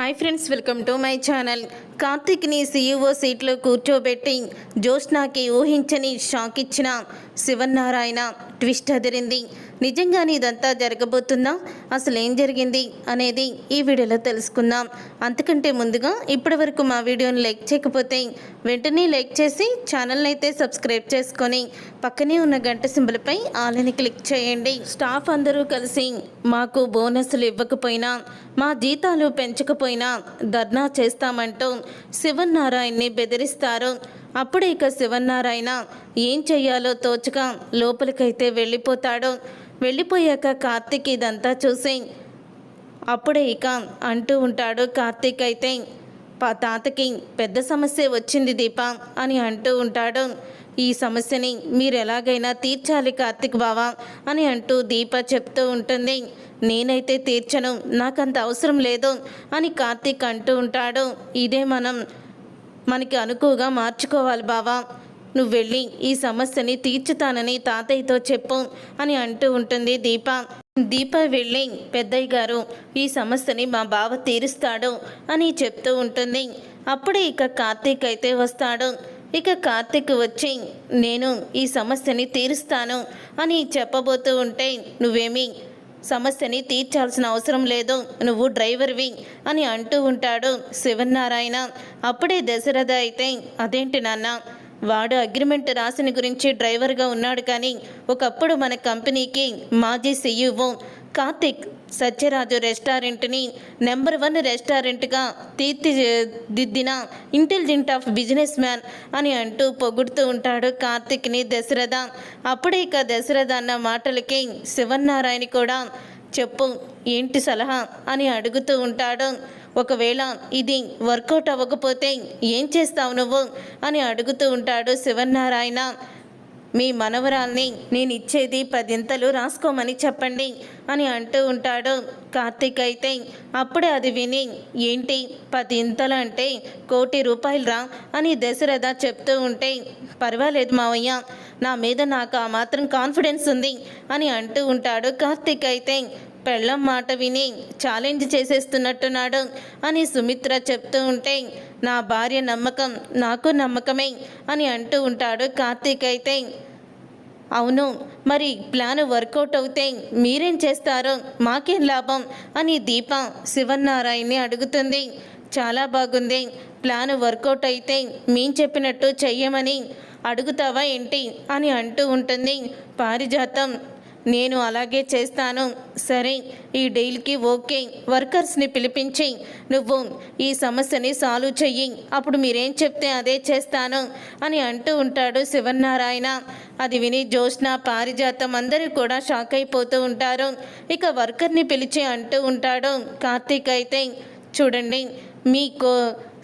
Hi friends welcome to my channel కార్తిక్ని CEO సీట్లో కూర్చోబెట్టి జోష్నాకి ఊహించని షాక్ ఇచ్చిన శివన్నారాయణ. ట్విస్ట్ అదిరింది. నిజంగానే ఇదంతా జరగబోతుందా? అసలు ఏం జరిగింది? అనేది ఈ వీడియోలో తెలుసుకుందాం. అంతకంటే ముందుగా ఇప్పటి వరకు మా వీడియోని లైక్ చేయకపోతే వెంటనే లైక్ చేసి ఛానల్ని అయితే సబ్స్క్రైబ్ చేసుకొని పక్కనే ఉన్న గంట సింబల్పై ఆలని క్లిక్ చేయండి. స్టాఫ్ అందరూ కలిసి మాకు బోనస్లు ఇవ్వకపోయినా మా జీతాలు పెంచకపోయినా ధర్నా చేస్తామంటూ శివనారాయణని బెదిరిస్తారు. అప్పుడే ఇక శివన్నారాయణ ఏం చెయ్యాలో తోచక లోపలికైతే వెళ్ళిపోతాడు. వెళ్ళిపోయాక కార్తీక్ ఇదంతా చూసి అప్పుడే ఇక అంటూ ఉంటాడు కార్తీక్ అయితే పా తాతకి పెద్ద సమస్య వచ్చింది దీప అని అంటూ ఉంటాడు. ఈ సమస్యని మీరు ఎలాగైనా తీర్చాలి కార్తీక్ బావా అని అంటూ దీప చెప్తూ ఉంటుంది. నేనైతే తీర్చను నాకంత అవసరం లేదు అని కార్తీక్ అంటూ ఉంటాడు. ఇదే మనం మనకి అనుకువగా మార్చుకోవాలి బావా. నువ్వు వెళ్ళి ఈ సమస్యని తీర్చుతానని తాతయ్యతో చెప్పు అని అంటూ ఉంటుంది దీప. దీప వెళ్ళి పెద్దయ్య గారు ఈ సమస్యని మా బావ తీరుస్తాడు అని చెప్తూ ఉంటుంది. అప్పుడే ఇక కార్తీక్ అయితే వస్తాడు. ఇక కార్తీక్ వచ్చి నేను ఈ సమస్యని తీరుస్తాను అని చెప్పబోతూ ఉంటే నువ్వేమీ సమస్యని తీర్చాల్సిన అవసరం లేదు. నువ్వు డ్రైవర్వి అని అంటూ ఉంటాడు శివనారాయణ అప్పుడే దశరథ అయితే అదేంటి నాన్న? వాడు అగ్రిమెంట్ రాసిన గురించి డ్రైవర్గా ఉన్నాడు కానీ ఒకప్పుడు మన కంపెనీకి మాజీ సీఈఓ కార్తిక్ సత్యరాజు రెస్టారెంట్ని నెంబర్ వన్ రెస్టారెంట్గా తీర్చిదిద్దిన ఇంటెలిజెంట్ ఆఫ్ బిజినెస్ మ్యాన్ అని అంటూ పొగుడుతూ ఉంటాడు కార్తిక్ని దశరథ. అప్పుడే ఇక దశరథ అన్న మాటలకి శివన్నారాయణ కూడా చెప్పు ఏంటి సలహా? అని అడుగుతూ ఉంటాడు. ఒకవేళ ఇది వర్కౌట్ అవ్వకపోతే ఏం చేస్తావు నువ్వు? అని అడుగుతూ ఉంటాడు శివన్నారాయణ. మీ మనవరాల్ని నేను ఇచ్చేది పదింతలు రాసుకోమని చెప్పండి అని అంటూ ఉంటాడు. కార్తీక్ అయితే అప్పుడే అది విని ఏంటి పదింతలు అంటే కోటి రూపాయలు రా అని దశరథ చెప్తూ ఉంటే పర్వాలేదు మావయ్య నా మీద నాకు ఆ మాత్రం కాన్ఫిడెన్స్ ఉంది అని అంటూ ఉంటాడు కార్తీక్ అయితే పెళ్ళం మాట విని ఛాలెంజ్ చేసేస్తున్నట్టున్నాడు అని సుమిత్ర చెప్తూ ఉంటే నా భార్య నమ్మకం నాకు నమ్మకమే అని అంటూ ఉంటాడు కార్తీక్ అయితే. అవును మరి ప్లాన్ వర్కౌట్ అవుతే మీరేం చేస్తారో? మాకేం లాభం? అని దీప శివన్నారాయణని అడుగుతుంది. చాలా బాగుంది ప్లాన్ వర్కౌట్ అయితే మేం చెప్పినట్టు చెయ్యమని అడుగుతావా ఏంటి? అని అంటూ ఉంటుంది. పారిజాతం నేను అలాగే చేస్తాను. సరే ఈ డీల్కి ఓకే. వర్కర్స్ని పిలిపించి నువ్వు ఈ సమస్యని సాల్వ్ చెయ్యి. అప్పుడు మీరేం చెప్తే అదే చేస్తాను అని అంటూ ఉంటాడు శివనారాయణ అది విని జ్యోత్స్న పారిజాతం అందరూ కూడా షాక్ అయిపోతూ ఉంటారు. ఇక వర్కర్ని పిలిచి అంటూ ఉంటాడు కార్తీక్ అయితే చూడండి మీకు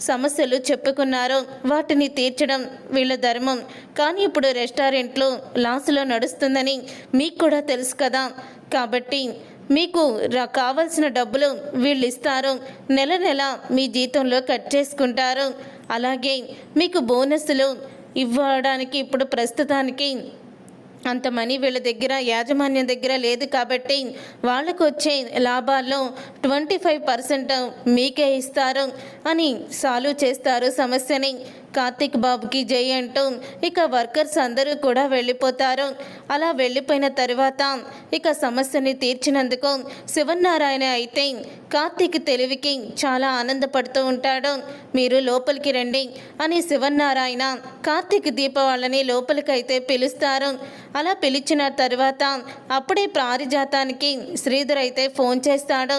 సమస్యలు చెప్పుకున్నారో. వాటిని తీర్చడం వీళ్ళ ధర్మం. కానీ ఇప్పుడు రెస్టారెంట్లో లాస్లో నడుస్తుందని మీకు కూడా తెలుసు కదా. కాబట్టి మీకు రా కావాల్సిన డబ్బులు వీళ్ళు ఇస్తారు నెల నెల మీ జీతంలో కట్ చేసుకుంటారు. అలాగే మీకు బోనస్లు ఇవ్వడానికి ఇప్పుడు ప్రస్తుతానికి అంత మనీ వీళ్ళ దగ్గర యాజమాన్యం దగ్గర లేదు కాబట్టి వాళ్ళకు వచ్చే లాభాల్లో ట్వంటీ ఫైవ్ పర్సెంట్ మీకే ఇస్తారు అని సాల్వ్ చేస్తారు సమస్యని. కార్తిక్ బాబుకి జై అంటూ ఇక వర్కర్స్ అందరూ కూడా వెళ్ళిపోతారు. అలా వెళ్ళిపోయిన తర్వాత ఇక సమస్యని తీర్చినందుకు శివనారాయణ అయితే కార్తీక్ తెలివికి చాలా ఆనందపడుతూ ఉంటాడు. మీరు లోపలికి రండి అని శివనారాయణ కార్తీక్ దీప వాళ్ళని లోపలికైతే పిలుస్తారు. అలా పిలిచిన తర్వాత అప్పుడే పారిజాతానికి శ్రీధర్ అయితే ఫోన్ చేస్తాడు.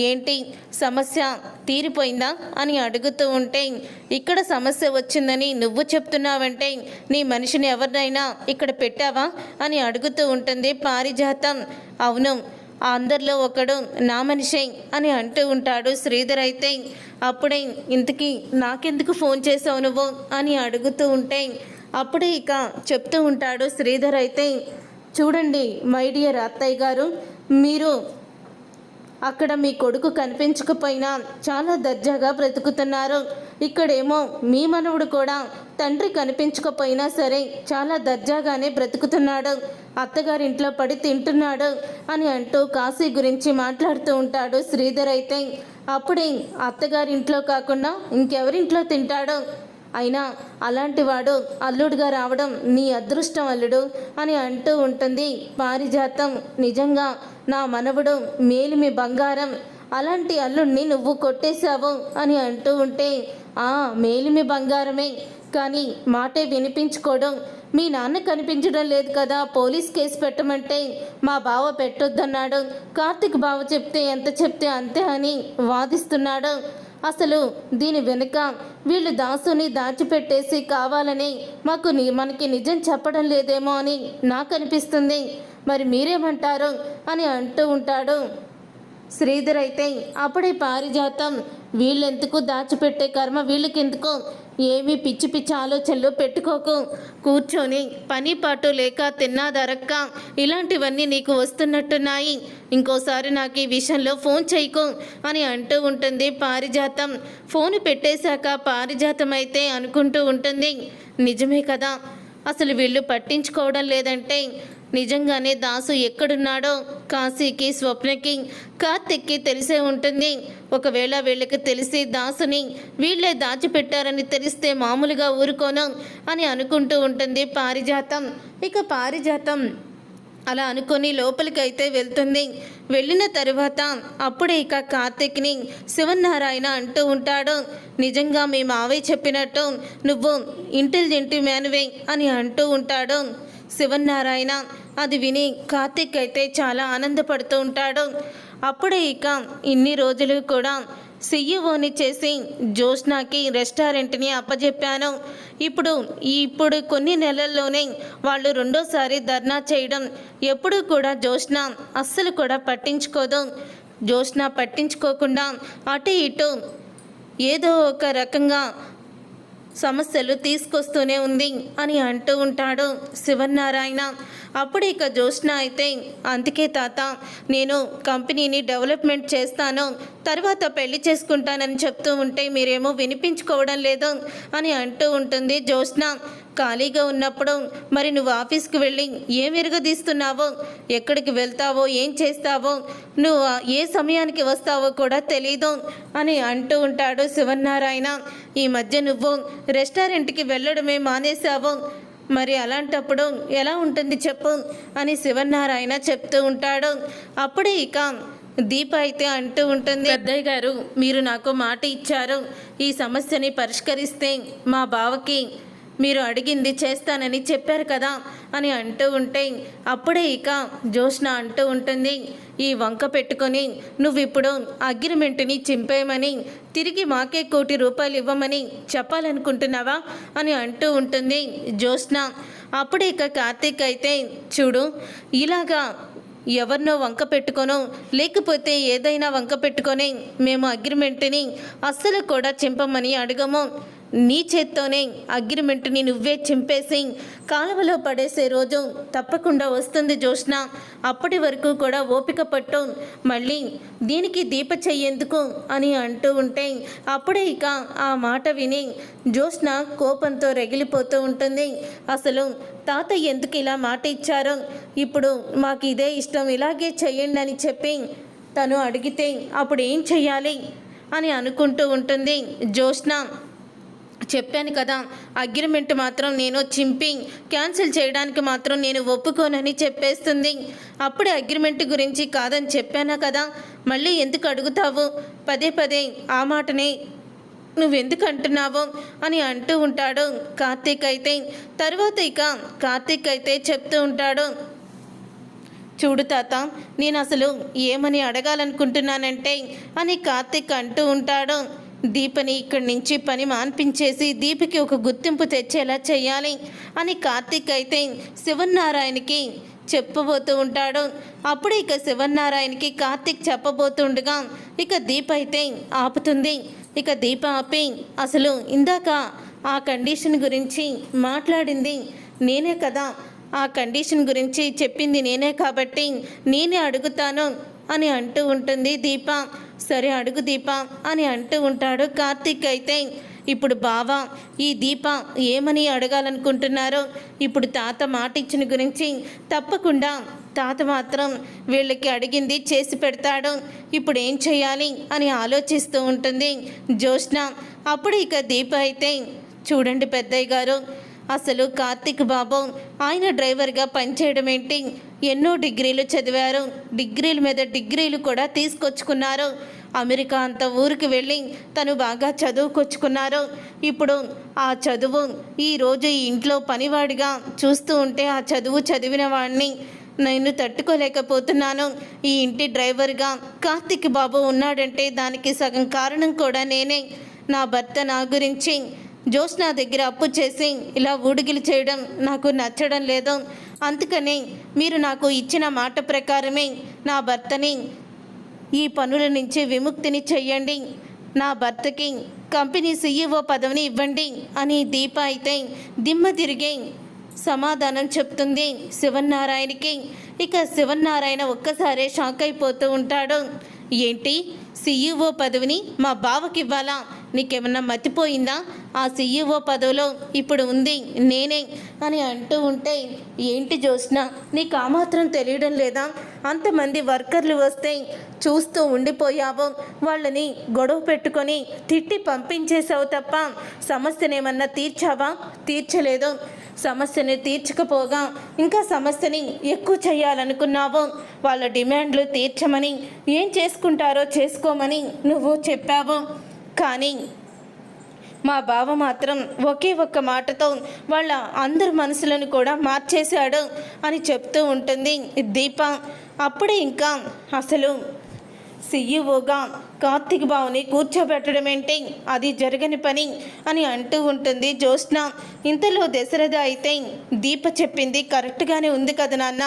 ఏంటి? సమస్య తీరిపోయిందా? అని అడుగుతూ ఉంటే ఇక్కడ సమస్య వచ్చిందని నువ్వు చెప్తున్నావంటే నీ మనిషిని ఎవరినైనా ఇక్కడ పెట్టావా? అని అడుగుతూ ఉంటుంది పారిజాతం. అవును అందరిలో ఒకడు నా మనిషే అని అంటూ ఉంటాడు శ్రీధర్ అయితే. అప్పుడే ఇంతకీ నాకెందుకు ఫోన్ చేసావు నువ్వు? అని అడుగుతూ ఉంటే అప్పుడే ఇక చెప్తూ ఉంటాడు శ్రీధర్ అయితే చూడండి మై డియర్ అత్తయ్య గారు మీరు అక్కడ మీ కొడుకు కనిపించకపోయినా చాలా దర్జాగా బ్రతుకుతున్నారు. ఇక్కడేమో మీ మనవుడు కూడా తండ్రి కనిపించకపోయినా సరే చాలా దర్జాగానే బ్రతుకుతున్నాడు. అత్తగారింట్లో పడి తింటున్నాడు అని అంటూ కాశీ గురించి మాట్లాడుతూ ఉంటాడు శ్రీధర్ అయితే. అప్పుడే అత్తగారింట్లో కాకుండా ఇంకెవరింట్లో తింటాడో? అయినా అలాంటి వాడు అల్లుడుగా రావడం నీ అదృష్టం అల్లుడు అని అంటూ ఉంటుంది. పారిజాతం నిజంగా నా మనవడు మేలిమి బంగారం. అలాంటి అల్లుడిని నువ్వు కొట్టేశావు అని అంటూ ఉంటే ఆ మేలిమి బంగారమే. కానీ మాటే వినిపించుకోవడం మీ నాన్న కనిపించడం లేదు కదా. పోలీస్ కేసు పెట్టమంటే మా బావ పెట్టొద్దన్నాడు. కార్తిక్ బావ చెప్తే ఎంత చెప్తే అంతే అని వాదిస్తున్నాడు. అసలు దీని వెనుక వీళ్ళు దాసుని దాచిపెట్టేసి కావాలని మాకు ని- మనకి నిజం చెప్పడం లేదేమో అని నాకు అనిపిస్తుంది. మరి మీరేమంటారు? అని అంటూ ఉంటాడు. శ్రీధర్ అయితే అప్పుడే పారిజాతం. వీళ్ళెందుకు దాచిపెట్టే కర్మ? వీళ్ళకెందుకు? ఏమి పిచ్చి పిచ్చి ఆలోచనలు పెట్టుకోకు. కూర్చొని పని పాటు లేక తిన్నాదరక్క. ఇలాంటివన్నీ నీకు వస్తున్నట్టున్నాయి. ఇంకోసారి నాకు ఈ విషయంలో ఫోన్ చేయకు అని అంటూ ఉంటుంది పారిజాతం. ఫోన్ పెట్టేశాక పారిజాతం అయితే అనుకుంటూ ఉంటుంది. నిజమే కదా. అసలు వీళ్ళు పట్టించుకోవడం లేదంటే నిజంగానే దాసు ఎక్కడున్నాడో కాశీకి స్వప్నకి కార్తిక్కి తెలిసే ఉంటుంది. ఒకవేళ వీళ్ళకి తెలిసి దాసుని వీళ్ళే దాచిపెట్టారని తెలిస్తే మామూలుగా ఊరుకోను అని అనుకుంటూ ఉంటుంది పారిజాతం. ఇక పారిజాతం అలా అనుకొని లోపలికైతే వెళ్తుంది. వెళ్ళిన తరువాత అప్పుడే ఇక కార్తిక్ని శివనారాయణ అంటూ ఉంటాడు. నిజంగా మీ మావయ్య చెప్పినట్టు నువ్వు ఇంటెలిజెంట్ మ్యాన్వే అని అంటూ ఉంటాడు. శివనారాయణ అది విని కార్తిక్ అయితే చాలా ఆనందపడుతూ ఉంటాడు. అప్పుడే ఇక ఇన్ని రోజులు కూడా సీఈఓని చేసి జోష్నాకి రెస్టారెంట్ని అప్పజెప్పాను. ఇప్పుడు ఇప్పుడు కొన్ని నెలల్లోనే వాళ్ళు రెండోసారి ధర్నా చేయడం. ఎప్పుడూ కూడా జోష్న అస్సలు కూడా పట్టించుకోదు. జోష్న పట్టించుకోకుండా అటు ఇటు ఏదో ఒక రకంగా సమస్యలు తీసుకొస్తూనే ఉంది అని అంటూ ఉంటాడు శివనారాయణ అప్పుడు ఇక జ్యోత్స్న అయితే అందుకే తాత నేను కంపెనీని డెవలప్మెంట్ చేస్తాను తర్వాత పెళ్ళి చేసుకుంటానని చెప్తూ ఉంటే మీరేమో వినిపించుకోవడం లేదు అని అంటూ ఉంటుంది జ్యోత్స్న. ఖాళీగా ఉన్నప్పుడు మరి నువ్వు ఆఫీస్కి వెళ్ళి ఏం విరగదీస్తున్నావో ఎక్కడికి వెళ్తావో ఏం చేస్తావో నువ్వు ఏ సమయానికి వస్తావో కూడా తెలీదు అని అంటూ ఉంటాడు శివన్నారాయణ. ఈ మధ్య నువ్వు రెస్టారెంట్కి వెళ్ళడమే మానేశావు మరి అలాంటప్పుడు ఎలా ఉంటుంది చెప్పు అని శివనారాయణ చెప్తూ ఉంటాడు. అప్పుడే ఇక దీప అయితే అంటూ ఉంటుంది పెద్దయ్య గారు మీరు నాకు మాట ఇచ్చారు. ఈ సమస్యని పరిష్కరిస్తే మా బావకి మీరు అడిగింది చేస్తానని చెప్పారు కదా అని అంటూ ఉంటే అప్పుడే ఇక జోష్న అంటూ ఉంటుంది ఈ వంక పెట్టుకొని నువ్విప్పుడు అగ్రిమెంట్ని చింపేయమని తిరిగి మాకే కోటి రూపాయలు ఇవ్వమని చెప్పాలనుకుంటున్నావా అని అంటూ ఉంటుంది జోష్న అప్పుడే ఇక కార్తీక్ అయితే చూడు ఇలాగా ఎవరినో వంక పెట్టుకోను లేకపోతే ఏదైనా వంక పెట్టుకొని మేము అగ్రిమెంట్ని అస్సలు కూడా చింపమని అడగము. నీ చేత్తోనే అగ్రిమెంట్ని నువ్వే చింపేసి కాలువలో పడేసే రోజు తప్పకుండా వస్తుంది జోష్న అప్పటి వరకు కూడా ఓపిక పట్టు. మళ్ళీ దీనికి దీప చెయ్యేందుకు అని అంటూ ఉంటే అప్పుడే ఇక ఆ మాట విని జోష్న కోపంతో రగిలిపోతూ ఉంటుంది. అసలు తాత ఎందుకు ఇలా మాట ఇచ్చారో? ఇప్పుడు మాకు ఇదే ఇష్టం ఇలాగే చెయ్యండి అని చెప్పి తను అడిగితే అప్పుడు ఏం చెయ్యాలి? అని అనుకుంటూ ఉంటుంది జోష్న చెప్పాను కదా. అగ్రిమెంట్ మాత్రం నేను చింపింగ్. క్యాన్సిల్ చేయడానికి మాత్రం నేను ఒప్పుకోనని చెప్పేస్తుంది. అప్పుడే అగ్రిమెంట్ గురించి కాదని చెప్పానా కదా. మళ్ళీ ఎందుకు అడుగుతావు? పదే పదే ఆ మాటనే నువ్వెందుకు అంటున్నావు? అని అంటూ ఉంటాడు కార్తీక్ అయితే. తర్వాత ఇక కార్తీక్ అయితే చెప్తూ ఉంటాడు. చూడు తాత నేను అసలు ఏమని అడగాలనుకుంటున్నానంటే అని కార్తిక్ అంటూ ఉంటాడు. దీపని ఇక్కడి నుంచి పని మాన్పించేసి దీపకి ఒక గుర్తింపు తెచ్చేలా చేయాలి అని కార్తిక్ అయితే శివనారాయణకి చెప్పబోతూ ఉంటాడు. అప్పుడు ఇక శివన్నారాయణకి కార్తిక్ చెప్పబోతుండగా ఇక దీప అయితే ఆపుతుంది. ఇక దీప ఆపి అసలు ఇందాక ఆ కండిషన్ గురించి మాట్లాడింది నేనే కదా. ఆ కండిషన్ గురించి చెప్పింది నేనే కాబట్టి నేనే అడుగుతాను అని అంటూ ఉంటుంది దీప. సరే అడుగు దీప అని అంటూ ఉంటాడు కార్తీక్ అయితే. ఇప్పుడు బావా ఈ దీప ఏమని అడగాలనుకుంటున్నారో? ఇప్పుడు తాత మాట ఇచ్చిన గురించి తప్పకుండా తాత మాత్రం వీళ్ళకి అడిగింది చేసి పెడతాడు. ఇప్పుడు ఏం చేయాలి అని ఆలోచిస్తూ ఉంటుంది జ్యోష్ణ అప్పుడు ఇక దీప అయితే చూడండి పెద్దయ్య గారు అసలు కార్తిక్ బాబు ఆయన డ్రైవర్గా పనిచేయడం ఏంటి ఎన్నో డిగ్రీలు చదివారు డిగ్రీల మీద డిగ్రీలు కూడా తీసుకొచ్చుకున్నారు. అమెరికా అంత ఊరికి వెళ్ళి తను బాగా చదువుకొచ్చుకున్నారు. ఇప్పుడు ఆ చదువు ఈరోజు ఈ ఇంట్లో పనివాడిగా చూస్తూ ఉంటే ఆ చదువు చదివిన వాడిని నేను తట్టుకోలేకపోతున్నాను. ఈ ఇంటి డ్రైవర్గా కార్తిక్ బాబు ఉన్నాడంటే దానికి సగం కారణం కూడా నేనే. నా భర్త నా గురించి జోష్నా దగ్గర అప్పు చేసి ఇలా ఊడిగిలి చేయడం నాకు నచ్చడం లేదు. అందుకని మీరు నాకు ఇచ్చిన మాట ప్రకారమే నా భర్తని ఈ పనుల నుంచి విముక్తిని చెయ్యండి. నా భర్తకి కంపెనీ సీఈఓ పదవిని ఇవ్వండి అని దీప అయితే దిమ్మ తిరిగి సమాధానం చెప్తుంది శివన్నారాయణకి. ఇక శివన్నారాయణ ఒక్కసారే షాక్ అయిపోతూ ఉంటాడు. ఏంటి? సీఈఓ పదవిని మా బావకి ఇవ్వాలా? నీకేమన్నా మతిపోయిందా? ఆ సీఈఓ పదవిలో ఇప్పుడు ఉంది నేనే అని అంటూ ఉంటే ఏంటి జోష్న నీకు ఆ మాత్రం తెలియడం లేదా? అంతమంది వర్కర్లు వస్తే చూస్తూ ఉండిపోయావు. వాళ్ళని గొడవ పెట్టుకొని తిట్టి పంపించేశావు తప్ప సమస్యనేమన్నా తీర్చావా? తీర్చలేదు. సమస్యని తీర్చకపోగా ఇంకా సమస్యని ఎక్కువ చేయాలనుకున్నావు. వాళ్ళ డిమాండ్లు తీర్చమని ఏం చేసుకుంటారో చేసుకోమని నువ్వు చెప్పావు. కానీ మా బావ మాత్రం ఒకే ఒక్క మాటతో వాళ్ళ అందరి మనసులను కూడా మార్చేశాడు అని చెప్తూ ఉంటుంది దీప. అప్పుడే ఇంకా అసలు సీఈఓగా కార్తిక్ బావుని కూర్చోబెట్టడమేంటి? అది జరగని పని అని అంటూ ఉంటుంది జ్యోత్స్న. ఇంతలో దశరథ అయితే దీప చెప్పింది కరెక్ట్గానే ఉంది కదా నాన్న.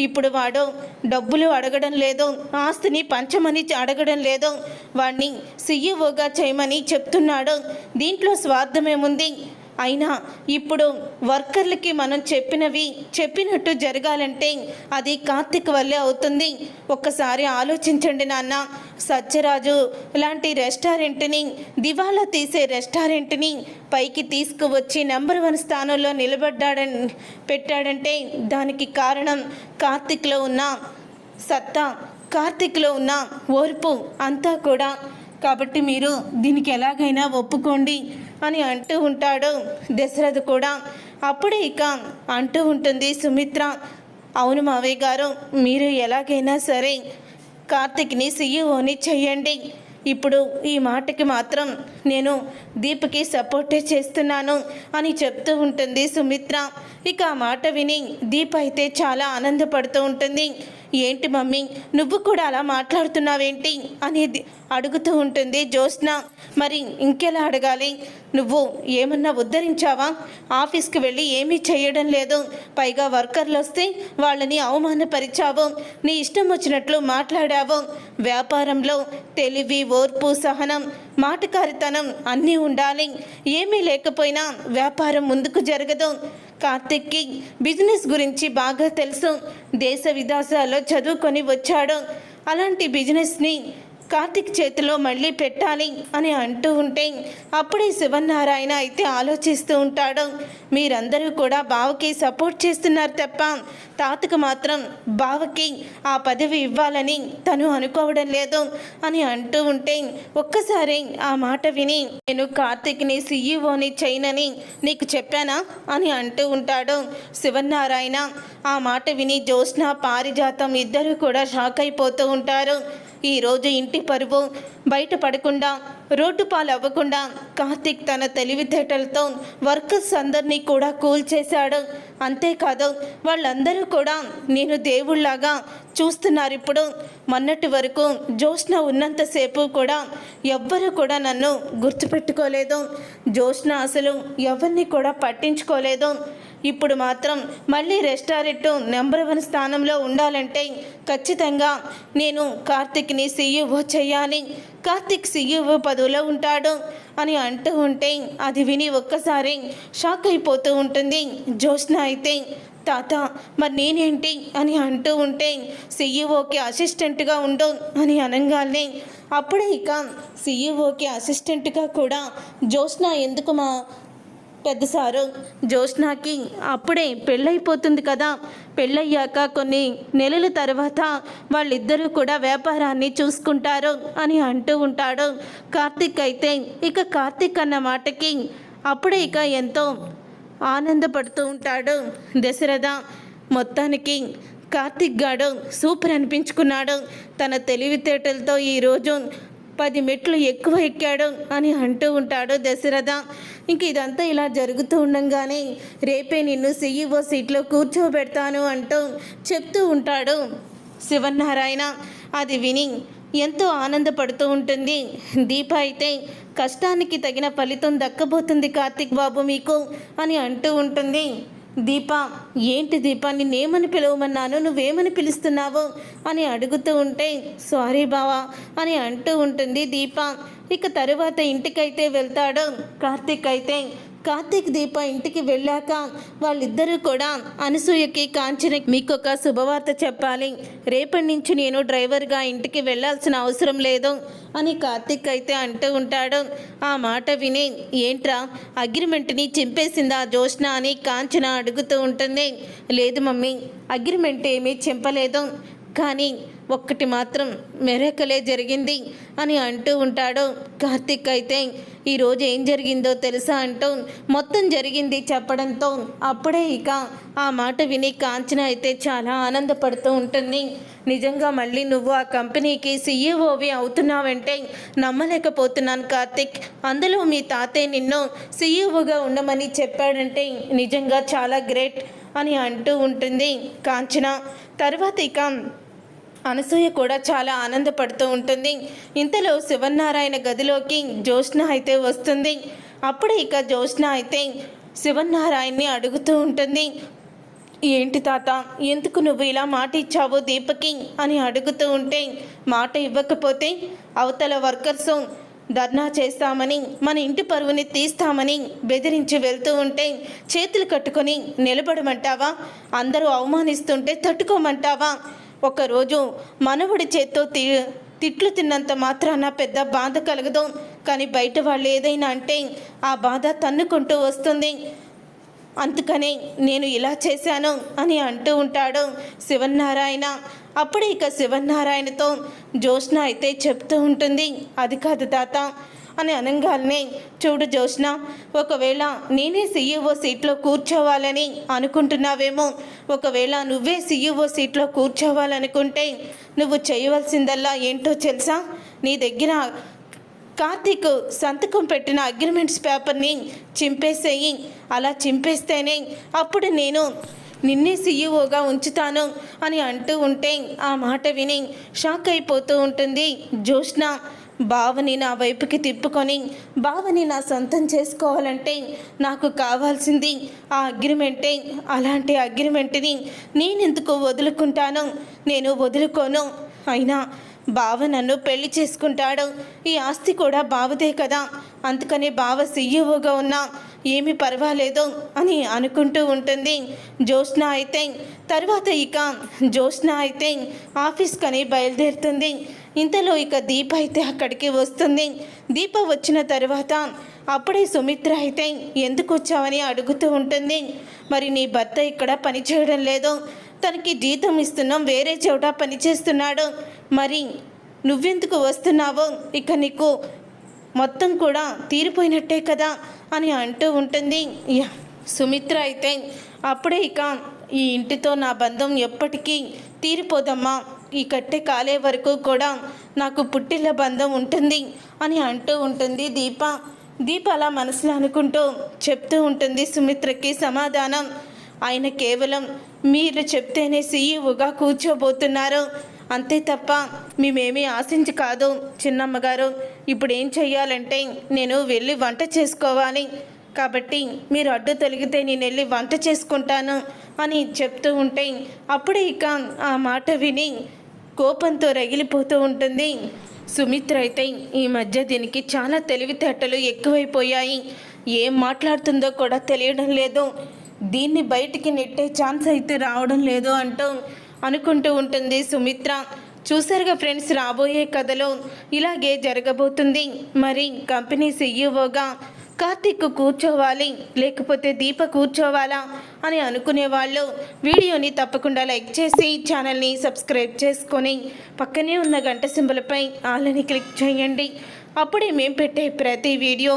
ఇప్పుడు వాడు డబ్బులు అడగడం లేదు ఆస్తిని పంచమని అడగడం లేదు. వాడిని సీఈఓగా చేయమని చెప్తున్నాడు. దీంట్లో స్వార్థమేముంది? అయినా ఇప్పుడు వర్కర్లకి మనం చెప్పినవి చెప్పినట్టు జరగాలంటే అది కార్తిక్ వల్లే అవుతుంది. ఒక్కసారి ఆలోచించండి నాన్న. సత్యరాజు లాంటి రెస్టారెంట్ని దివాలా తీసే రెస్టారెంట్ని పైకి తీసుకువచ్చి నెంబర్ వన్ స్థానంలో నిలబడ్డాడని పెట్టాడంటే దానికి కారణం కార్తిక్లో ఉన్న సత్తా కార్తిక్లో ఉన్న ఓర్పు అంతా కూడా కాబట్టి మీరు దీనికి ఎలాగైనా ఒప్పుకోండి అని అంటూ ఉంటాడు దశరథ్ కూడా. అప్పుడే ఇక అంటూ ఉంటుంది సుమిత్ర అవును మావయ్య గారు మీరు ఎలాగైనా సరే కార్తిక్ని సీఈఓని చెయ్యండి. ఇప్పుడు ఈ మాటకి మాత్రం నేను దీప్కి సపోర్టే చేస్తున్నాను అని చెప్తూ ఉంటుంది సుమిత్ర. ఇక ఆ మాట విని దీప్ అయితే చాలా ఆనందపడుతూ ఉంటుంది. ఏంటి మమ్మీ నువ్వు కూడా అలా మాట్లాడుతున్నావేంటి? అనేది అడుగుతూ ఉంటుంది జ్యోత్స్న. మరి ఇంకెలా అడగాలి? నువ్వు ఏమన్నా ఉద్ధరించావా? ఆఫీస్కి వెళ్ళి ఏమీ చేయడం లేదు. పైగా వర్కర్లు వస్తే వాళ్ళని అవమానపరిచావు. నీ ఇష్టం వచ్చినట్లు మాట్లాడావు. వ్యాపారంలో తెలివి ఓర్పు సహనం మాటకారితనం అన్నీ ఉండాలి. ఏమీ లేకపోయినా వ్యాపారం ముందుకు జరగదు. కార్తిక్కి బిజినెస్ గురించి బాగా తెలుసు. దేశ విదేశాల్లో చదువుకొని వచ్చాడు. అలాంటి బిజినెస్ని కార్తిక్ చేతిలో మళ్ళీ పెట్టాలి అని అంటూ ఉంటే అప్పుడే శివనారాయణ అయితే ఆలోచిస్తూ ఉంటాడు. మీరందరూ కూడా బావకి సపోర్ట్ చేస్తున్నారు తప్ప తాతకు మాత్రం బావకి ఆ పదవి ఇవ్వాలని తను అనుకోవడం లేదు అని అంటూ ఉంటే ఒక్కసారి ఆ మాట విని నేను కార్తిక్ని సీఈఓని చేయనని నీకు చెప్పానా అని అంటూ ఉంటాడు శివనారాయణ ఆ మాట విని జ్యోత్స్న పారిజాతం ఇద్దరు కూడా షాక్ అయిపోతూ ఉంటారు. ఈరోజు ఇంటి పరువు బయట పడకుండా రోడ్డు పాలు అవ్వకుండా కార్తిక్ తన తెలివితేటలతో వర్కర్స్ అందరినీ కూడా కూల్చేశాడు అంతేకాదు వాళ్ళందరూ కూడా నేను దేవుళ్ళాగా చూస్తున్నారు ఇప్పుడు. మొన్నటి వరకు జ్యోష్ణ ఉన్నంతసేపు కూడా ఎవ్వరూ కూడా నన్ను గుర్తుపెట్టుకోలేదు. జ్యోత్స్న అసలు ఎవరిని కూడా పట్టించుకోలేదు. ఇప్పుడు మాత్రం మళ్ళీ రెస్టారెంట్ నెంబర్ వన్ స్థానంలో ఉండాలంటే ఖచ్చితంగా నేను కార్తిక్ని సీఈఓ చేయాలి. కార్తిక్ సీఈఓ పదవిలో ఉంటాడు అని అంటూ ఉంటే అది విని ఒక్కసారి షాక్ అయిపోతూ ఉంటుంది. జోష్న అయితే తాత మరి నేనేంటి? అని అంటూ ఉంటే సీఈఓకి అసిస్టెంట్గా ఉండు అని అనగానే అప్పుడే ఇక సీఈఓకి అసిస్టెంట్గా కూడా జోష్న ఎందుకు మా పెద్ద సారు జ్యోత్స్నాకి అప్పుడే పెళ్ళైపోతుంది కదా. పెళ్ళయ్యాక కొన్ని నెలల తర్వాత వాళ్ళిద్దరూ కూడా వ్యాపారాన్ని చూసుకుంటారు అని అంటూ ఉంటాడు. కార్తిక్ అయితే ఇక కార్తిక్ అన్న మాటకి అప్పుడే ఇక ఎంతో ఆనందపడుతూ ఉంటాడు. దశరథ మొత్తానికి కార్తిక్ గాడు సూపర్ అనిపించుకున్నాడు. తన తెలివితేటలతో ఈరోజు పది మెట్లు ఎక్కువ ఎక్కాడు అని అంటూ ఉంటాడు దశరథ. ఇంక ఇదంతా ఇలా జరుగుతూ ఉండంగానే రేపే నిన్ను సీఈఓ సీట్లో కూర్చోబెడతాను అంటూ చెప్తూ ఉంటాడు శివనారాయణ అది విని ఎంతో ఆనందపడుతూ ఉంటుంది. దీప అయితే కష్టానికి తగిన ఫలితం దక్కబోతుంది కార్తిక్ బాబు మీకు అని అంటూ ఉంటుంది. దీప ఏంటి దీప నిన్నేమని పిలవమన్నాను? నువ్వేమని పిలుస్తున్నావు? అని అడుగుతూ ఉంటే సారీ బావా అని అంటూ ఉంటుంది దీప. ఇక తరువాత ఇంటికైతే వెళ్తాడు కార్తీక్ అయితే కార్తీక్ దీప ఇంటికి వెళ్ళాక వాళ్ళిద్దరూ కూడా అనసూయకి కాంచన మీకు ఒక శుభవార్త చెప్పాలి. రేపటి నుంచి నేను డ్రైవర్గా ఇంటికి వెళ్ళాల్సిన అవసరం లేదు అని కార్తీక్ అయితే అంటూ ఉంటాడు. ఆ మాట విని ఏంట్రా అగ్రిమెంట్ని చింపేసిందా జోష్న అని కాంచన అడుగుతూ ఉంటుంది. లేదు మమ్మీ అగ్రిమెంట్ ఏమీ చింపలేదు. కానీ ఒక్కటి మాత్రం మెరకలే జరిగింది అని అంటూ ఉంటాడు. కార్తీక్ అయితే ఈరోజు ఏం జరిగిందో తెలుసా అంటూ మొత్తం జరిగింది చెప్పడంతో అప్పుడే ఇక ఆ మాట విని కాంచన అయితే చాలా ఆనందపడుతూ ఉంటుంది. నిజంగా మళ్ళీ నువ్వు ఆ కంపెనీకి సీఈఓవి అవుతున్నావంటే నమ్మలేకపోతున్నాను కార్తిక్. అందులో మీ తాతయ్య నిన్ను సీఈఓగా ఉండమని చెప్పాడంటే నిజంగా చాలా గ్రేట్ అని అంటూ ఉంటుంది కాంచన. తర్వాత ఇక అనసూయ కూడా చాలా ఆనందపడుతూ ఉంటుంది. ఇంతలో శివన్నారాయణ గదిలోకి జ్యోత్స్న అయితే వస్తుంది. అప్పుడే ఇక జ్యోత్స్న అయితే శివన్నారాయణ్ని అడుగుతూ ఉంటుంది. ఏంటి తాత ఎందుకు నువ్వు ఇలా మాట ఇచ్చావు దీపకి? అని అడుగుతూ ఉంటే మాట ఇవ్వకపోతే అవతల వర్కర్స్ ధర్నా చేస్తామని మన ఇంటి పరువుని తీస్తామని బెదిరించి వెళ్తూ ఉంటే చేతులు కట్టుకొని నిలబడమంటావా? అందరూ అవమానిస్తుంటే తట్టుకోమంటావా? ఒకరోజు మనవడి చేత్తో తి తిట్లు తిన్నంత మాత్రాన పెద్ద బాధ కలగదు. కానీ బయట వాళ్ళు ఏదైనా అంటే ఆ బాధ తన్నుకుంటూ వస్తుంది. అందుకనే నేను ఇలా చేశాను అని అంటూ ఉంటాడు శివన్నారాయణ. అప్పుడు ఇక శివన్నారాయణతో జ్యోత్స్న అయితే చెప్తూ ఉంటుంది. అది కాదు తాత అని అనగానే చూడు జోష్న ఒకవేళ నేనే సీఈఓ సీట్లో కూర్చోవాలని అనుకుంటున్నావేమో ఒకవేళ నువ్వే సీఈఓ సీట్లో కూర్చోవాలనుకుంటే నువ్వు చేయవలసిందల్లా ఏంటో తెలుసా? నీ దగ్గర కార్తీక్ సంతకం పెట్టిన అగ్రిమెంట్స్ పేపర్ని చింపేసేయి. అలా చింపేస్తేనే అప్పుడు నేను నిన్నే సీఈఓగా ఉంచుతాను అని అంటూ ఉంటే ఆ మాట విని షాక్ అయిపోతూ ఉంటుంది జోష్నా బావని నా వైపుకి తిప్పుకొని బావని నా సొంతం చేసుకోవాలంటే నాకు కావాల్సింది ఆ అగ్రిమెంటే. అలాంటి అగ్రిమెంట్ని నేనెందుకు వదులుకుంటాను? నేను వదులుకోను. అయినా బావ నన్ను పెళ్ళి చేసుకుంటాడు. ఈ ఆస్తి కూడా బావదే కదా. అందుకని బావ సీఈఓగా ఉన్నా ఏమి పర్వాలేదు అని అనుకుంటూ ఉంటుంది. జ్యోత్స్న అయితే తర్వాత ఇక జ్యోత్స్న అయితే ఆఫీస్కని బయలుదేరుతుంది. ఇంతలో ఇక దీప అయితే అక్కడికి వస్తుంది. దీప వచ్చిన తర్వాత అప్పుడే సుమిత్ర అయితే ఎందుకు వచ్చావని అడుగుతూ ఉంటుంది. మరి నీ భర్త ఇక్కడ పని చేయడం లేదు. తనకి జీతం ఇస్తున్నాం వేరే చోట పనిచేస్తున్నాడు మరి నువ్వెందుకు వస్తున్నావో? ఇక నీకు మొత్తం కూడా తీరిపోయినట్టే కదా అని అంటూ ఉంటుంది. యా సుమిత్ర అయితే అప్పుడే ఇక ఈ ఇంటితో నా బంధం ఎప్పటికీ తీరిపోదమ్మా. ఈ కట్టె కాలే వరకు కూడా నాకు పుట్టిల్ల బంధం ఉంటుంది అని అంటూ ఉంటుంది దీప. దీప అలా మనసులో అనుకుంటూ చెప్తూ ఉంటుంది సుమిత్రకి సమాధానం. ఆయన కేవలం మీరు చెప్తేనే సీఈఓగా కూర్చోబోతున్నారు. అంతే తప్ప మేమేమీ ఆశించి కాదు. చిన్నమ్మగారు ఇప్పుడు ఏం చెయ్యాలంటే నేను వెళ్ళి వంట చేసుకోవాలి. కాబట్టి మీరు అడ్డు తొలిగితే నేను వెళ్ళి వంట చేసుకుంటాను అని చెప్తూ ఉంటే అప్పుడే ఇక ఆ మాట విని కోపంతో రగిలిపోతూ ఉంటుంది. సుమిత్ర అయితే ఈ మధ్య దీనికి చాలా తెలివితేటలు ఎక్కువైపోయాయి. ఏం మాట్లాడుతుందో కూడా తెలియడం లేదు. దీన్ని బయటికి నెట్టే ఛాన్స్ అయితే రావడం లేదు అంటూ అనుకుంటూ ఉంటుంది సుమిత్ర. చూసారుగా ఫ్రెండ్స్ రాబోయే కథలో ఇలాగే జరగబోతుంది. మరి కంపెనీ సీఈఓగా కార్తీక్ కూర్చోవాలి లేకపోతే దీప కూర్చోవాలా? అని అనుకునే వాళ్ళు వీడియోని తప్పకుండా లైక్ చేసి ఛానల్ని సబ్స్క్రైబ్ చేసుకొని పక్కనే ఉన్న గంట సింబలపై ఆలని క్లిక్ చేయండి. అప్పుడే మేము పెట్టే ప్రతి వీడియో